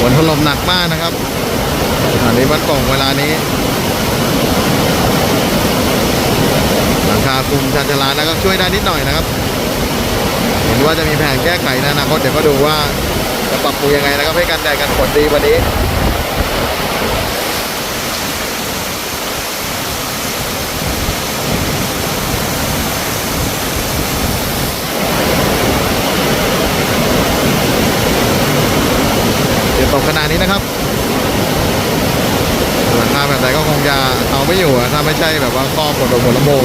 ฝนถลมหนักมากนะครับสถานี้วัดโป่งเวลานี้ หลังคาคุมชานชลาแล้วก็ช่วยได้นิดหน่อยนะครับ เห็นว่าจะมีแผนแก้ไขในอนาคตเดี๋ยวก็ดูว่าจะปรับปรุงยังไงนะครับให้กันแดดกันฝนดีวันนี้ ตกขนาดนี้นะครับหลังคาแบบไหนก็คงจะเอาไม่อยู่ถ้าไม่ใช่แบบว่าครอบหมดหมดลำโพง